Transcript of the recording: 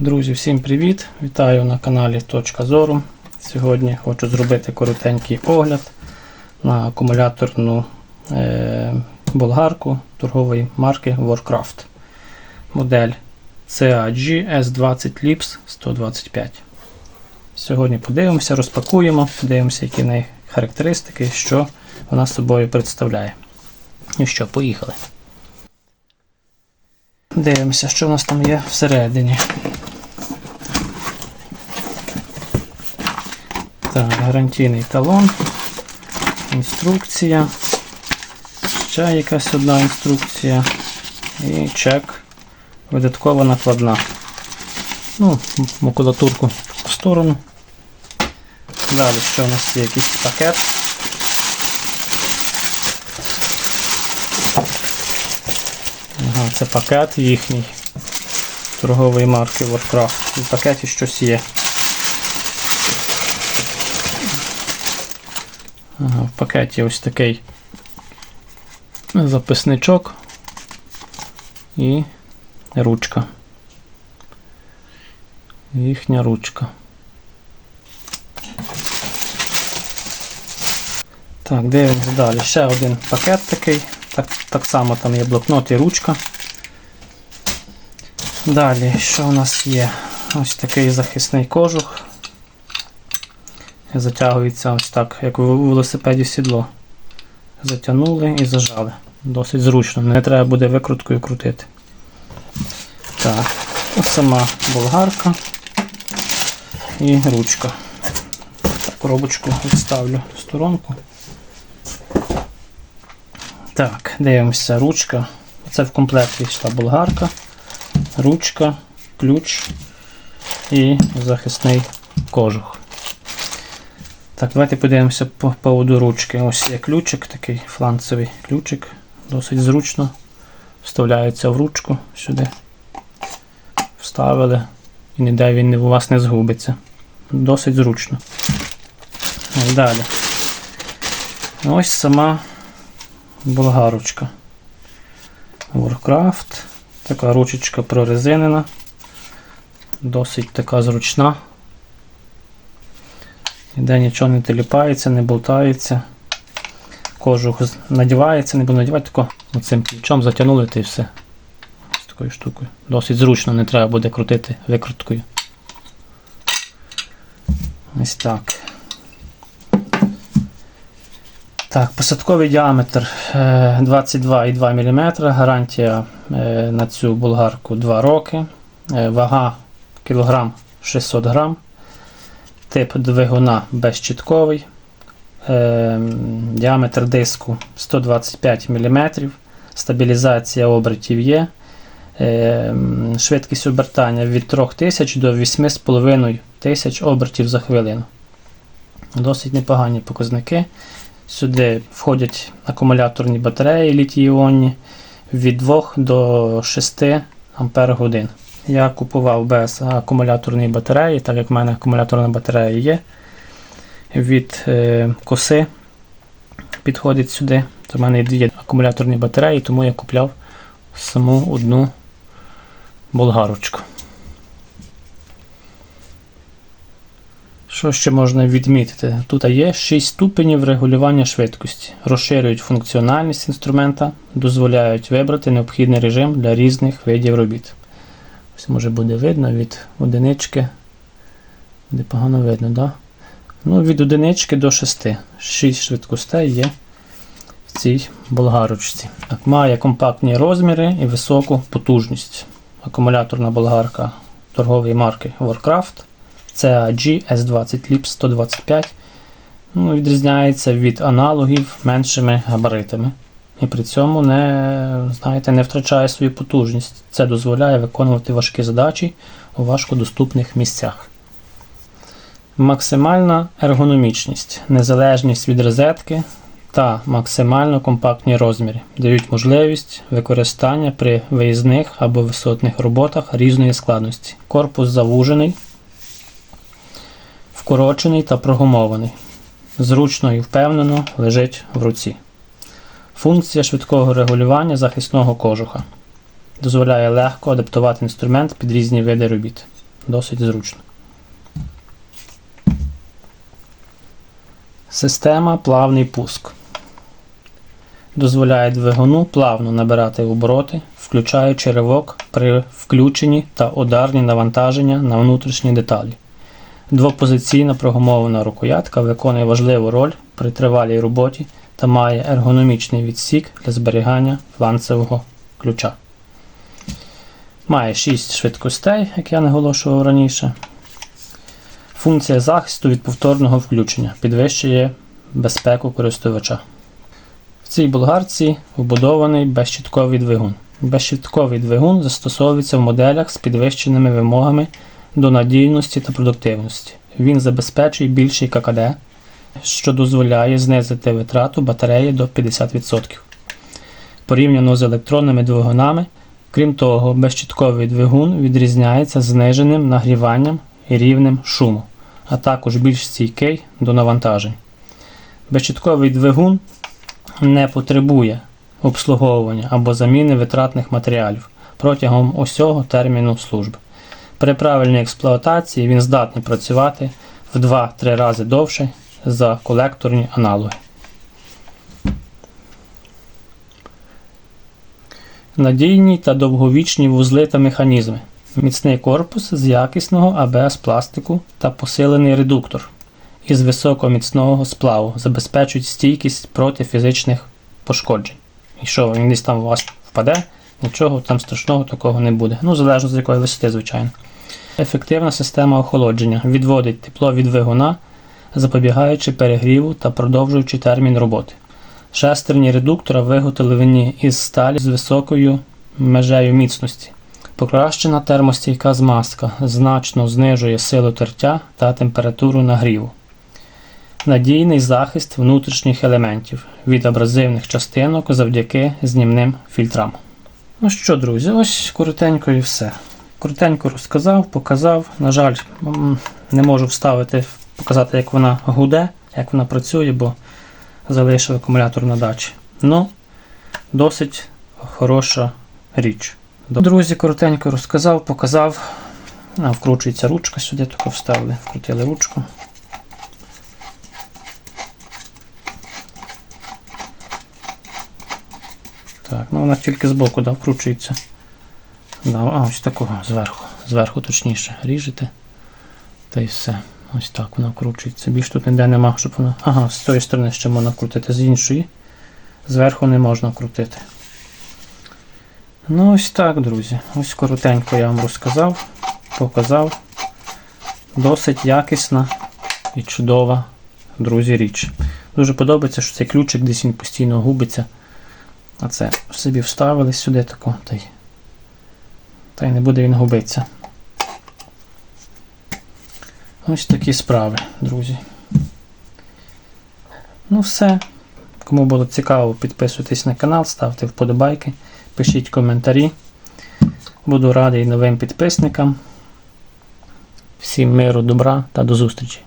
Друзі, всім привіт! Вітаю на каналі Точка Зору. Сьогодні хочу зробити коротенький огляд на акумуляторну е, болгарку торгової марки Warcraft. Модель CAG S20 Lips 125. Сьогодні подивимося, розпакуємо, подивимося, які в неї характеристики, що вона собою представляє. Ну що, поїхали. Дивимося, що в нас там є всередині. Так, гарантійний талон, інструкція, ще якась одна інструкція і чек, видаткова накладна. Ну, макулатурку в сторону. Далі що у нас є якийсь пакет. Ага, це пакет їхній торгової марки Warcraft. В пакеті щось є. В пакеті ось такий записничок і ручка. Їхня ручка. Так, дивимося далі. Ще один пакет такий. Так, так само там є блокнот і ручка. Далі, що у нас є? Ось такий захисний кожух. Затягується ось так, як у велосипеді сідло. Затягнули і зажали. Досить зручно, не треба буде викруткою крутити. Так, сама болгарка і ручка. Коробочку відставлю в сторонку. Так, дивимося, ручка. Це в комплекті йшла болгарка, ручка, ключ і захисний кожух. Так, давайте подивимося по поводу ручки. Ось є ключик, такий фланцевий ключик, досить зручно. Вставляється в ручку сюди. Вставили і ніде він у вас не згубиться. Досить зручно. Ось Далі. Ось сама болгарочка. Warcraft. Така ручечка прорезинена. Досить така зручна. Ніде нічого не теліпається, не болтається. Кожух надівається, не буду надівати, тако цим ключом затягнули та і все. З такою штукою. Досить зручно, не треба буде крутити викруткою. Ось так. Так, посадковий діаметр е, 22,2 мм. Гарантія е, на цю болгарку 2 роки. Е, Вага кілограм 600 грам. Тип двигуна безчітковий. Е, Діаметр диску 125 мм. Стабілізація обертів є. Е, Швидкість обертання від 3000 до 8,5 тисяч обертів за хвилину. Досить непогані показники. Сюди входять акумуляторні батареї літій-іонні від 2 до 6 Ампер годин. Я купував без акумуляторної батареї, так як в мене акумуляторна батарея є. Від е, коси підходить сюди. То в мене є акумуляторні батареї, тому я купляв саму одну болгарочку. Що ще можна відмітити? Тут є 6 ступенів регулювання швидкості, розширюють функціональність інструмента, дозволяють вибрати необхідний режим для різних видів робіт. Ось може буде видно від одинички. Буде погано видно, да? Ну, від одинички до 6. 6 швидкостей є в цій болгарочці. Так, Має компактні розміри і високу потужність. Акумуляторна болгарка торгової марки Warcraft. CAG S20 Lips 125 ну, відрізняється від аналогів меншими габаритами. І при цьому не, знаєте, не втрачає свою потужність. Це дозволяє виконувати важкі задачі у важкодоступних місцях. Максимальна ергономічність, незалежність від розетки та максимально компактні розміри дають можливість використання при виїзних або висотних роботах різної складності. Корпус завужений вкорочений та прогумований. Зручно і впевнено лежить в руці. Функція швидкого регулювання захисного кожуха. Дозволяє легко адаптувати інструмент під різні види робіт. Досить зручно. Система плавний пуск. Дозволяє двигуну плавно набирати обороти, включаючи ривок при включенні та ударні навантаження на внутрішні деталі. Двопозиційна прогумована рукоятка виконує важливу роль при тривалій роботі та має ергономічний відсік для зберігання фланцевого ключа. Має 6 швидкостей, як я наголошував раніше. Функція захисту від повторного включення підвищує безпеку користувача. В цій болгарці вбудований безщітковий двигун. Безщітковий двигун застосовується в моделях з підвищеними вимогами до надійності та продуктивності. Він забезпечує більший ККД, що дозволяє знизити витрату батареї до 50%. Порівняно з електронними двигунами, крім того, безщітковий двигун відрізняється зниженим нагріванням і рівнем шуму, а також більш стійкий до навантажень. Безщітковий двигун не потребує обслуговування або заміни витратних матеріалів протягом усього терміну служби. При правильній експлуатації він здатний працювати в 2-3 рази довше за колекторні аналоги. Надійні та довговічні вузли та механізми. Міцний корпус з якісного АБС пластику та посилений редуктор із високоміцного сплаву забезпечують стійкість проти фізичних пошкоджень. Якщо він десь там у вас впаде, нічого там страшного такого не буде. Ну, залежно з якої висоти, звичайно. Ефективна система охолодження відводить тепло від двигуна, запобігаючи перегріву та продовжуючи термін роботи. Шестерні редуктора виготовлені із сталі з високою межею міцності. Покращена термостійка змазка значно знижує силу тертя та температуру нагріву. Надійний захист внутрішніх елементів від абразивних частинок завдяки знімним фільтрам. Ну що, друзі, ось коротенько і все. Коротенько розказав, показав. На жаль, не можу вставити, показати, як вона гуде, як вона працює, бо залишив акумулятор на дачі. Ну, досить хороша річ. Друзі, коротенько розказав, показав. А, вкручується ручка сюди, таку вставили, вкрутили ручку. Так, ну вона тільки збоку да, вкручується. Да, а, ось такого зверху. Зверху точніше ріжете. Та й все. Ось так вона вкручується. Більш тут ніде нема, щоб вона. Ага, з цієї сторони ще можна вкрутити, з іншої. Зверху не можна вкрутити. Ну, ось так, друзі. Ось коротенько я вам розказав, показав. Досить якісна і чудова, друзі, річ. Дуже подобається, що цей ключик десь він постійно губиться. А це собі вставили сюди тако, та й, та й не буде він губитися. Ось такі справи, друзі. Ну все. Кому було цікаво, підписуйтесь на канал, ставте вподобайки, пишіть коментарі. Буду радий новим підписникам. Всім миру, добра та до зустрічі!